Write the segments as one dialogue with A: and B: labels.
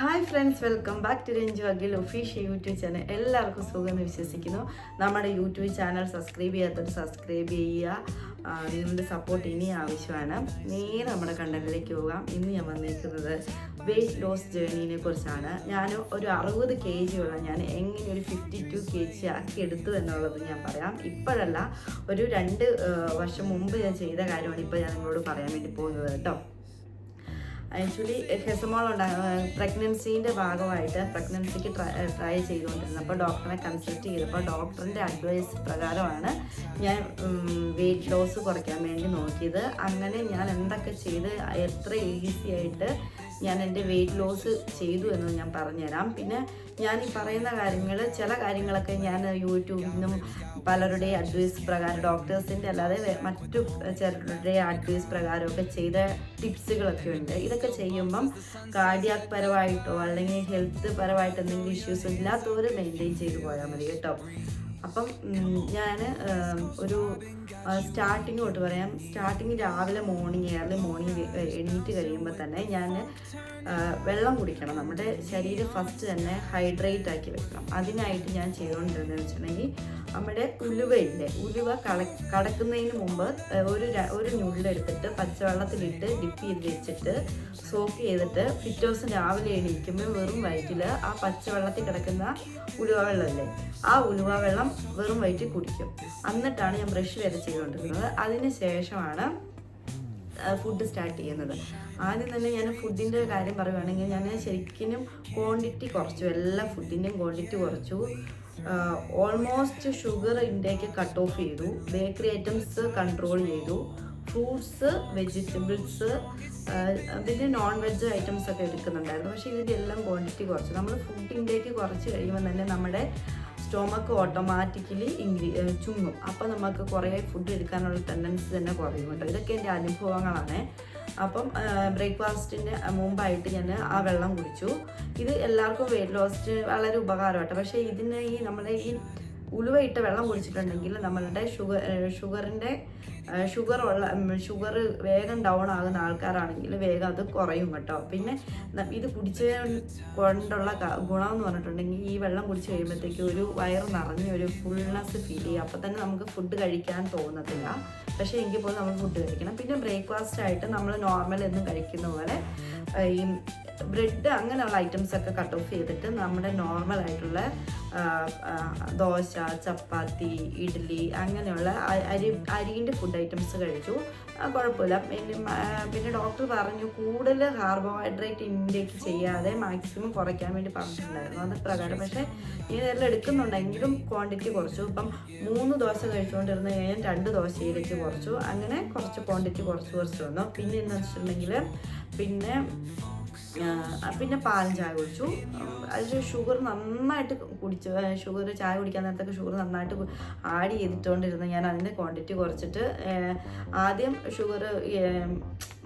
A: Hi friends welcome back to Ranju Akhil official YouTube channel എല്ലാവർക്കും സുഖമെന്ന് വിശ്വസിക്കുന്നു. നമ്മുടെ യൂട്യൂബ് ചാനൽ സബ്സ്ക്രൈബ് ചെയ്യാത്തവർ സബ്സ്ക്രൈബ് ചെയ്യുക. നിങ്ങളുടെ സപ്പോർട്ട് ഇനി ആവശ്യമാണ്. നേരെ നമ്മുടെ കണ്ടന്റിലേക്ക് പോകാം. ഇന്ന് ഞാൻ വന്നിരിക്കുന്നത് വെയിറ്റ് ലോസ് ജേർണീനെ കുറിച്ചാണ്. ഞാൻ ഒരു അറുപത് കെ ജി ഉള്ള ഞാൻ എങ്ങനെ ഒരു ഫിഫ്റ്റി ടു കെ ജി ആക്കി എടുത്തു എന്നുള്ളത് ഞാൻ പറയാം. ഇപ്പോഴല്ല ഒരു രണ്ട് വർഷം മുമ്പ് ഞാൻ ചെയ്ത കാര്യമാണ് ഇപ്പോൾ ഞാൻ നിങ്ങളോട് പറയാൻ വേണ്ടി പോകുന്നത് കേട്ടോ. ആക്ച്വലി ഹെസമോൾ പ്രഗ്നൻസീന്റെ ഭാഗമായിട്ട് പ്രഗ്നൻസിക്ക് ട്രൈ ചെയ്തുകൊണ്ടിരുന്നപ്പോൾ ഡോക്ടറെ കൺസൾട്ട് ചെയ്തപ്പോൾ ഡോക്ടറിന്റെ അഡ്വൈസ് പ്രകാരമാണ് ഞാൻ വെയിറ്റ് ലോസ് കുറയ്ക്കാൻ വേണ്ടി നോക്കിയത്. അങ്ങനെ ഞാൻ എന്തൊക്കെ ചെയ്ത് എത്ര ഈസി ആയിട്ട് ഞാൻ എന്റെ വെയിറ്റ് ലോസ് ചെയ്തു എന്ന് ഞാൻ പറഞ്ഞുതരാം. പിന്നെ ഞാൻ ഈ പറയുന്ന കാര്യങ്ങൾ ചില കാര്യങ്ങളൊക്കെ ഞാൻ യൂട്യൂബിൽ നിന്നും പലരുടെ അഡ്വൈസ് പ്രകാരം ഡോക്ടേഴ്സിന്റെ അല്ലാതെ മറ്റു ചിലരുടെ അഡ്വൈസ് പ്രകാരമൊക്കെ ചെയ്ത ടിപ്സുകളൊക്കെ ഉണ്ട്. ഇതൊക്കെ ചെയ്യുമ്പം കാർഡിയാക് പരമായിട്ടോ അല്ലെങ്കിൽ ഹെൽത്ത് പരമായിട്ട് എന്തെങ്കിലും ഇഷ്യൂസ് ഇല്ലാത്തവർ മെയിന്റെയിൻ ചെയ്തു പോയാൽ മതി കേട്ടോ. അപ്പം ഞാൻ ഒരു സ്റ്റാർട്ടിങ് തൊട്ട് പറയാം. സ്റ്റാർട്ടിങ് രാവിലെ മോർണിംഗ് ഏർലി മോർണിംഗ് എണീറ്റ് കഴിയുമ്പോൾ തന്നെ ഞാൻ വെള്ളം കുടിക്കണം. നമ്മുടെ ശരീരം ഫസ്റ്റ് തന്നെ ഹൈഡ്രേറ്റ് ആക്കി വെക്കണം. അതിനായിട്ട് ഞാൻ ചെയ്തുകൊണ്ടിരുന്നതെന്ന് വെച്ചിട്ടുണ്ടെങ്കിൽ നമ്മുടെ ഉലുവയില്ലേ ഉലുവ കള കടക്കുന്നതിന് മുമ്പ് ഒരു ഒരു ഞുള്ളെടുത്തിട്ട് പച്ചവെള്ളത്തിലിട്ട് ഡിപ്പ് ചെയ്ത് വെച്ചിട്ട് സോക്ക് ചെയ്തിട്ട് പിറ്റേ ദിവസം രാവിലെ എണീക്കുമ്പോൾ വെറും വയറ്റിൽ ആ പച്ചവെള്ളത്തിൽ കിടക്കുന്ന ഉലുവ വെള്ളമല്ലേ? ആ ഉലുവ വെള്ളം വെറും വയറ്റിൽ കുടിക്കും. എന്നിട്ടാണ് ഞാൻ ബ്രഷ് വരെ ചെയ്തുകൊണ്ടിരുന്നത്. അതിന് ശേഷമാണ് ഫുഡ് സ്റ്റാർട്ട് ചെയ്യുന്നത്. ആദ്യം തന്നെ ഞാൻ ഫുഡിന്റെ കാര്യം പറയുകയാണെങ്കിൽ ഞാൻ ശരിക്കും ക്വാണ്ടിറ്റി കുറച്ചു എല്ലാ ഫുഡിന്റെയും ക്വാണ്ടിറ്റി കുറച്ചു. Almost sugar intake cut off ചെയ്തു. ബേക്കറി ഐറ്റംസ് കൺട്രോൾ ചെയ്തു. ഫ്രൂട്ട്സ് വെജിറ്റബിൾസ് പിന്നെ നോൺ വെജ് ഐറ്റംസ് ഒക്കെ എടുക്കുന്നുണ്ടായിരുന്നു. പക്ഷേ ഇതിന്റെ എല്ലാം ക്വാണ്ടിറ്റി കുറച്ചു. നമ്മൾ ഫുഡ് ഇൻടേക്ക് കുറച്ച് കഴിയുമ്പോൾ തന്നെ നമ്മുടെ സ്റ്റൊമക്ക് ഓട്ടോമാറ്റിക്കലി ഇൻഗ്രീ ചുങ്ങും. അപ്പോൾ നമുക്ക് കുറേ ഫുഡ് എടുക്കാനുള്ള ടെൻഡൻസി തന്നെ കുറയും കേട്ടോ. ഇതൊക്കെ എന്റെ അനുഭവങ്ങളാണ്. അപ്പം ബ്രേക്ക്ഫാസ്റ്റിന്റെ മുമ്പായിട്ട് ഞാൻ ആ വെള്ളം കുടിച്ചു. ഇത് എല്ലാവർക്കും വെയിറ്റ് ലോസ്റ്റ് വളരെ ഉപകാരമാട്ടോ. പക്ഷേ ഇതിന് ഈ നമ്മുടെ ഈ ഉലുവയിട്ട വെള്ളം കുടിച്ചിട്ടുണ്ടെങ്കിൽ നമ്മളുടെ ഷുഗർ ഷുഗറിന്റെ ഷുഗർ ഉള്ള ഷുഗർ വേഗം ഡൗൺ ആകുന്ന ആൾക്കാരാണെങ്കിൽ വേഗം അത് കുറയും കേട്ടോ. പിന്നെ ഇത് കുടിച്ച കൊണ്ടുള്ള ഗുണം എന്ന് പറഞ്ഞിട്ടുണ്ടെങ്കിൽ ഈ വെള്ളം കുടിച്ച് കഴിയുമ്പോഴത്തേക്ക് ഒരു വയറ് നിറഞ്ഞ ഒരു ഫുൾനെസ് ഫീൽ ചെയ്യും. അപ്പം തന്നെ നമുക്ക് ഫുഡ് കഴിക്കാൻ തോന്നത്തില്ല. പക്ഷേ എങ്കിൽ പോലും നമ്മൾ ഫുഡ് കഴിക്കണം. പിന്നെ ബ്രേക്ക്ഫാസ്റ്റ് ആയിട്ട് നമ്മൾ നോർമൽ എന്നും കഴിക്കുന്ന പോലെ ഈ ബ്രെഡ് അങ്ങനെയുള്ള ഐറ്റംസ് ഒക്കെ കട്ട് ഓഫ് ചെയ്തിട്ട് നമ്മുടെ നോർമൽ ആയിട്ടുള്ള ദോശ ചപ്പാത്തി ഇഡ്ഡലി അങ്ങനെയുള്ള അരി അരിന്റെ ഫുഡ് ഐറ്റംസ് കഴിച്ചു. കുഴപ്പമില്ല. പിന്നെ ഡോക്ടർ പറഞ്ഞു കൂടുതൽ കാർബോഹൈഡ്രേറ്റ് ഇൻടേക്ക് ചെയ്യാതെ മാക്സിമം കുറയ്ക്കാൻ വേണ്ടി പറഞ്ഞിട്ടുണ്ടായിരുന്നു. അത് പ്രകാരം പക്ഷേ ഇതെല്ലാം എടുക്കുന്നുണ്ടെങ്കിലും ക്വാണ്ടിറ്റി കുറച്ചു. ഇപ്പം മൂന്ന് ദോശ കഴിച്ചുകൊണ്ടിരുന്ന ഞാൻ രണ്ട് ദോശയിലേക്ക് കുറച്ചു. അങ്ങനെ കുറച്ച് ക്വാണ്ടിറ്റി കുറച്ച് കുറച്ച് വന്നു. പിന്നെ എന്ന് വെച്ചിട്ടുണ്ടെങ്കിൽ പിന്നെ പിന്നെ പാലും ചായ കുടിച്ചു. അതിൽ ഷുഗർ നന്നായിട്ട് കുടിച്ചു ഷുഗർ ചായ കുടിക്കാൻ നേരത്തൊക്കെ ഷുഗർ നന്നായിട്ട് ആഡ് ചെയ്തിട്ടുകൊണ്ടിരുന്നു ഞാൻ അതിന്റെ ക്വാണ്ടിറ്റി കുറച്ചിട്ട് ആദ്യം ഷുഗർ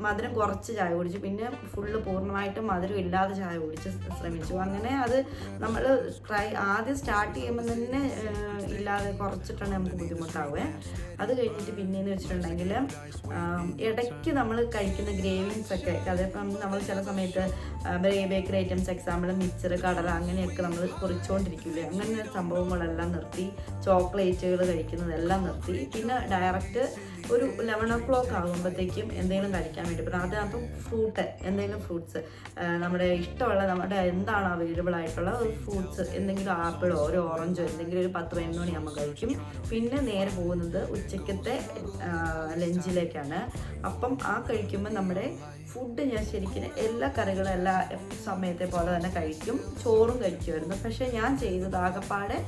A: മധുരം കുറച്ച് ചായ കുടിച്ചു. പിന്നെ ഫുള്ള് പൂർണമായിട്ടും മധുരം ഇല്ലാതെ ചായ കുടിച്ച് ശ്രമിച്ചു. അങ്ങനെ അത് നമ്മൾ ട്രൈ ആദ്യം സ്റ്റാർട്ട് ചെയ്യുമ്പോൾ തന്നെ ഇല്ലാതെ കുറച്ചിട്ടാണ് നമുക്ക് ബുദ്ധിമുട്ടാവുക. അത് കഴിഞ്ഞിട്ട് പിന്നെയെന്ന് വെച്ചിട്ടുണ്ടെങ്കിൽ ഇടയ്ക്ക് നമ്മൾ കഴിക്കുന്ന ഗ്രേവിങ്സ് ഒക്കെ അതിപ്പം നമ്മൾ ചില സമയത്ത് ബേക്കറി ഐറ്റംസ് എക്സാമ്പിൾ മിക്സർ കടല അങ്ങനെയൊക്കെ നമ്മൾ കുറിച്ചുകൊണ്ടിരിക്കില്ലേ അങ്ങനെ സംഭവങ്ങളെല്ലാം നിർത്തി ചോക്ലേറ്റുകൾ കഴിക്കുന്നതെല്ലാം നിർത്തി. പിന്നെ ഡയറക്റ്റ് ഒരു ലെവൻ ഓ ക്ലോക്ക് ആകുമ്പോഴത്തേക്കും എന്തെങ്കിലും കഴിക്കാൻ വേണ്ടി പറ്റും. അതിനകത്ത് ഫ്രൂട്ട് എന്തെങ്കിലും ഫ്രൂട്ട്സ് നമ്മുടെ ഇഷ്ടമുള്ള നമ്മുടെ എന്താണ് അവൈലബിൾ ആയിട്ടുള്ള ഒരു ഫ്രൂട്ട്സ് എന്തെങ്കിലും ആപ്പിളോ ഒരു ഓറഞ്ചോ എന്തെങ്കിലും ഒരു പത്ത് പതിനൊന്ന് നമ്മൾ കഴിക്കും. പിന്നെ നേരെ പോകുന്നത് ഉച്ചക്കത്തെ ലഞ്ചിലേക്കാണ് അപ്പം ആ കഴിക്കുമ്പോൾ നമ്മുടെ ഫുഡ് ഞാൻ ശരിക്കും എല്ലാ കറികളും എല്ലാ സമയത്തെ പോലെ തന്നെ കഴിക്കും. ചോറും കഴിക്കുമായിരുന്നു. പക്ഷേ ഞാൻ ചെയ്തത് ആകപ്പാടെ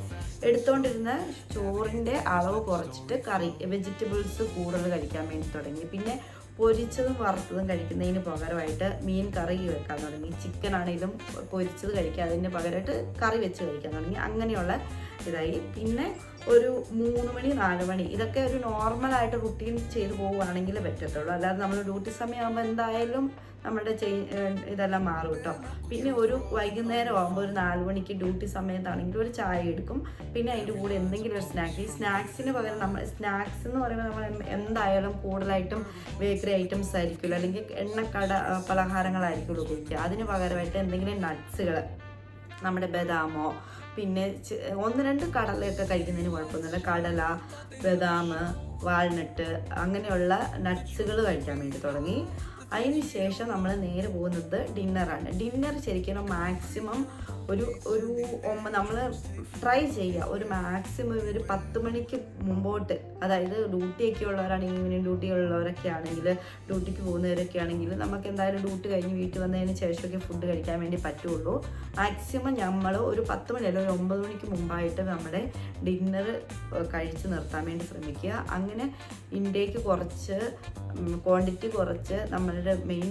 A: എടുത്തുകൊണ്ടിരുന്ന ചോറിന്റെ അളവ് കുറച്ചിട്ട് കറി വെജിറ്റബിൾസ് കൂടുതൽ കഴിക്കാൻ വേണ്ടി തുടങ്ങി. പിന്നെ പൊരിച്ചതും വറുത്തതും കഴിക്കുന്നതിന് പകരമായിട്ട് മീൻ കറി വെക്കാൻ തുടങ്ങി. ചിക്കൻ ആണെങ്കിലും പൊരിച്ചത് കഴിക്കുക അതിന് പകരമായിട്ട് കറി വെച്ച് കഴിക്കാൻ തുടങ്ങി. അങ്ങനെയുള്ള ഇതായി. പിന്നെ ഒരു മൂന്ന് മണി നാല് മണി ഇതൊക്കെ ഒരു നോർമലായിട്ട് റുട്ടീൻ ചെയ്ത് പോവുകയാണെങ്കിൽ പറ്റത്തുള്ളൂ. അല്ലാതെ നമ്മൾ ഡ്യൂട്ടി സമയമാകുമ്പോൾ എന്തായാലും നമ്മുടെ ചെയ് ഇതെല്ലാം മാറും കേട്ടോ. പിന്നെ ഒരു വൈകുന്നേരം ആകുമ്പോൾ ഒരു നാല് മണിക്ക് ഡ്യൂട്ടി സമയത്താണെങ്കിൽ ഒരു ചായ എടുക്കും. പിന്നെ അതിന്റെ കൂടെ എന്തെങ്കിലും ഒരു സ്നാക്ക് ഈ സ്നാക്സിന് പകരം നമ്മൾ സ്നാക്സ് എന്ന് പറയുമ്പോൾ നമ്മൾ എന്തായാലും കൂടുതലായിട്ടും ബേക്കറി ഐറ്റംസ് ആയിരിക്കുമല്ലോ. അല്ലെങ്കിൽ എണ്ണക്കട പലഹാരങ്ങളായിരിക്കുമല്ലോ ഉപയോഗിക്കുക. അതിന് പകരമായിട്ട് എന്തെങ്കിലും നട്ട്സുകൾ നമ്മുടെ ബദാമോ. പിന്നെ ഒന്ന് രണ്ട് കടലയൊക്കെ കഴിക്കുന്നതിന് കുഴപ്പമൊന്നുമില്ല. കടല ബദാം വാൾനട്ട് അങ്ങനെയുള്ള നട്ട്സുകൾ കഴിക്കാൻ വേണ്ടി തുടങ്ങി. അതിന് ശേഷം നമ്മൾ നേരെ പോകുന്നത് ഡിന്നറാണ്. ഡിന്നർ ശരിക്കും മാക്സിമം ഒരു ഒരു നമ്മൾ ട്രൈ ചെയ്യുക ഒരു മാക്സിമം ഒരു പത്ത് മണിക്ക് മുമ്പോട്ട്. അതായത് ഡ്യൂട്ടിയൊക്കെ ഉള്ളവരാണെങ്കിൽ ഈവനിങ് ഡ്യൂട്ടി ഉള്ളവരൊക്കെ ആണെങ്കിൽ ഡ്യൂട്ടിക്ക് പോകുന്നവരൊക്കെ ആണെങ്കിൽ നമുക്ക് എന്തായാലും ഡ്യൂട്ടി കഴിഞ്ഞ് വീട്ടിൽ വന്നതിന് ശേഷമൊക്കെ ഫുഡ് കഴിക്കാൻ വേണ്ടി പറ്റുള്ളൂ. മാക്സിമം നമ്മൾ ഒരു പത്ത് മണി അല്ലെങ്കിൽ ഒരു ഒമ്പത് മണിക്ക് മുമ്പായിട്ട് നമ്മുടെ ഡിന്നർ കഴിച്ച് നിർത്താൻ വേണ്ടി ശ്രമിക്കുക. അങ്ങനെ ഇൻടേക്ക് കുറച്ച് ക്വാണ്ടിറ്റി കുറച്ച് നമ്മളുടെ മെയിൻ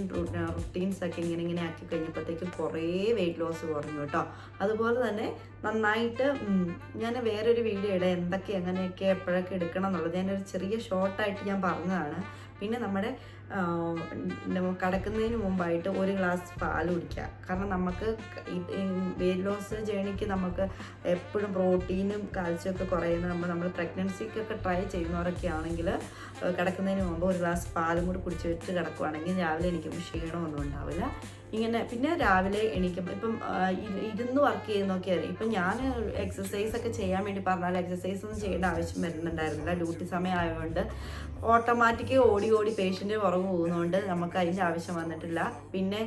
A: റുട്ടീൻസ് ഒക്കെ ഇങ്ങനെ ഇങ്ങനെ ആക്കി കഴിഞ്ഞപ്പോഴത്തേക്കും കുറേ വെയിറ്റ് ലോസ് കുറഞ്ഞു കേട്ടോ. അതുപോലെ തന്നെ നന്നായിട്ട് ഞാൻ വേറൊരു വീഡിയോ ഇടാം. എന്തൊക്കെ എങ്ങനെയൊക്കെ എപ്പോഴൊക്കെ എടുക്കണം എന്നുള്ളത്. ഞാനൊരു ചെറിയ ഷോർട്ടായിട്ട് ഞാൻ പറഞ്ഞതാണ്. പിന്നെ നമ്മുടെ കിടക്കുന്നതിന് മുമ്പായിട്ട് ഒരു ഗ്ലാസ് പാൽ കുടിക്കുക. കാരണം നമുക്ക് വെയിറ്റ് ലോസ് ജേണിക്ക് നമുക്ക് എപ്പോഴും പ്രോട്ടീനും കാൽസ്യം ഒക്കെ കുറയുന്ന നമ്മൾ നമ്മൾ പ്രഗ്നൻസിക്കൊക്കെ ട്രൈ ചെയ്യുന്നവരൊക്കെ ആണെങ്കിൽ കിടക്കുന്നതിന് മുമ്പ് ഒരു ഗ്ലാസ് പാലും കൂടി കുടിച്ച് വെച്ച് കിടക്കുവാണെങ്കിൽ രാവിലെ എനിക്ക് ക്ഷീണമൊന്നും ഉണ്ടാവില്ല. ഇങ്ങനെ പിന്നെ രാവിലെ എണീക്കും. ഇപ്പം ഇരുന്ന് വർക്ക് ചെയ്യുന്നൊക്കെ അറിയാം. ഇപ്പം ഞാൻ എക്സസൈസ് ഒക്കെ ചെയ്യാൻ വേണ്ടി പറഞ്ഞാൽ എക്സസൈസ് ഒന്നും ചെയ്യേണ്ട ആവശ്യം വരുന്നുണ്ടായിരുന്നില്ല. ഡ്യൂട്ടി സമയം ആയതുകൊണ്ട് ഓട്ടോമാറ്റിക് ഓടി ഓടി പേഷ്യന്റ് പുറകെ പോകുന്നതുകൊണ്ട് നമുക്ക് അതിന്റെ ആവശ്യം വന്നിട്ടില്ല. പിന്നെ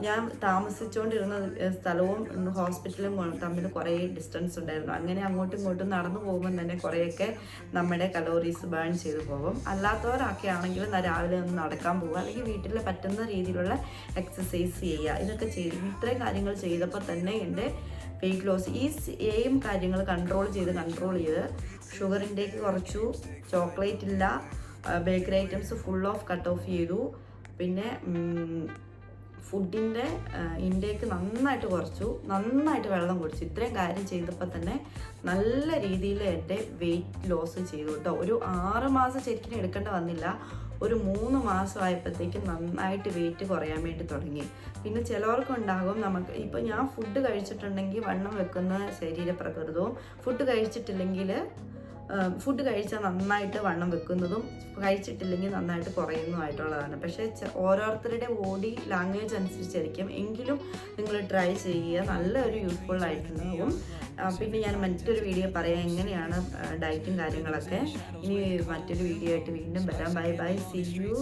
A: ഞാൻ താമസിച്ചുകൊണ്ടിരുന്ന സ്ഥലവും ഹോസ്പിറ്റലും തമ്മിൽ കുറേ ഡിസ്റ്റൻസ് ഉണ്ടായിരുന്നു. അങ്ങനെ അങ്ങോട്ടും ഇങ്ങോട്ടും നടന്നു പോകുമ്പോൾ തന്നെ കുറേയൊക്കെ നമ്മുടെ കലോറീസ് ബേൺ ചെയ്ത് പോകും. അല്ലാത്തവരൊക്കെ ആണെങ്കിലും ന- രാവിലെ ഒന്ന് നടക്കാൻ പോകുക അല്ലെങ്കിൽ വീട്ടിൽ പറ്റുന്ന രീതിയിലുള്ള എക്സസൈസ് ചെയ്യുക. ഇതൊക്കെ ചെയ്ത്. ഇത്രയും കാര്യങ്ങൾ ചെയ്തപ്പോൾ തന്നെ എന്റെ വെയിറ്റ് ലോസ് ഈ സെയിം കാര്യങ്ങൾ കൺട്രോൾ ചെയ്ത് കൺട്രോൾ ചെയ്ത് ഷുഗറിന്റെ കുറച്ചു ചോക്ലേറ്റ് ഇല്ല bakery items full off cut off ചെയ്തു. പിന്നെ ഫുഡിന്റെ ഇൻടേക്ക് നന്നായിട്ട് കുറച്ചു. നന്നായിട്ട് വെള്ളം കുടിച്ചു. ഇത്രയും കാര്യം ചെയ്തപ്പോൾ തന്നെ നല്ല രീതിയിൽ എന്റെ വെയിറ്റ് ലോസ് ചെയ്തു കേട്ടോ. ഒരു ആറ് മാസം ശരിക്കും എടുക്കേണ്ട വന്നില്ല. ഒരു മൂന്ന് മാസമായപ്പോഴത്തേക്കും നന്നായിട്ട് വെയിറ്റ് കുറയാൻ വേണ്ടി തുടങ്ങി. പിന്നെ ചിലവർക്കുണ്ടാകും നമുക്ക് ഇപ്പോൾ ഞാൻ ഫുഡ് കഴിച്ചിട്ടുണ്ടെങ്കിൽ വണ്ണം വെക്കുന്ന ശരീരപ്രകൃതവും. ഫുഡ് കഴിച്ചിട്ടില്ലെങ്കിൽ ഫുഡ് കഴിച്ചാൽ നന്നായിട്ട് വണ്ണം വെക്കുന്നതും കഴിച്ചിട്ടില്ലെങ്കിൽ നന്നായിട്ട് കുറയുന്നതുമായിട്ടുള്ളതാണ്. പക്ഷേ ഓരോരുത്തരുടെ ബോഡി ലാംഗ്വേജ് അനുസരിച്ചായിരിക്കും. എങ്കിലും നിങ്ങൾ ട്രൈ ചെയ്യുക. നല്ലൊരു യൂസ്ഫുൾ ആയിട്ടുണ്ടാവും പിന്നെ ഞാൻ മറ്റൊരു വീഡിയോ പറയാം. എങ്ങനെയാണ് ഡയറ്റും കാര്യങ്ങളൊക്കെ. ഇനി മറ്റൊരു വീഡിയോ ആയിട്ട് വീണ്ടും വരാം. Bye bye C U